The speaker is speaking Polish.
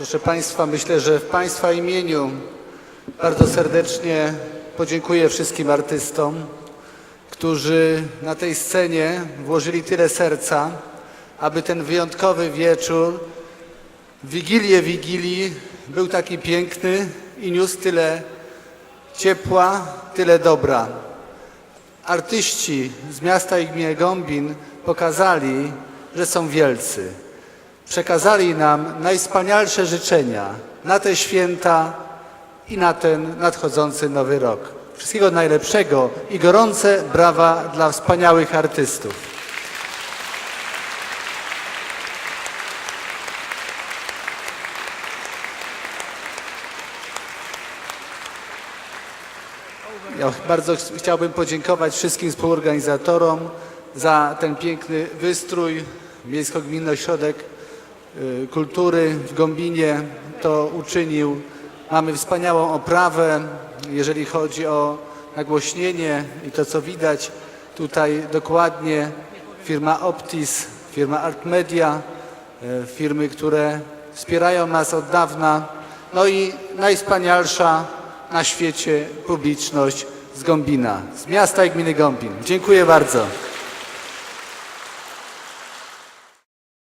Proszę Państwa, myślę, że w Państwa imieniu bardzo serdecznie podziękuję wszystkim artystom, którzy na tej scenie włożyli tyle serca, aby ten wyjątkowy wieczór, Wigilię Wigilii był taki piękny i niósł tyle ciepła, tyle dobra. Artyści z miasta i gminy Gombin pokazali, że są wielcy. Przekazali nam najwspanialsze życzenia na te święta i na ten nadchodzący nowy rok. Wszystkiego najlepszego i gorące brawa dla wspaniałych artystów. Ja bardzo ch- chciałbym podziękować wszystkim współorganizatorom za ten piękny wystrój. Miejsko-Gminny Ośrodek Kultury w Gombinie to uczynił. Mamy wspaniałą oprawę, jeżeli chodzi o nagłośnienie i to, co widać tutaj dokładnie. Firma Optis, firma Art Media, y, firmy, które wspierają nas od dawna. No i najwspanialsza na świecie publiczność z Gombina, z miasta i gminy Gombin. Dziękuję bardzo.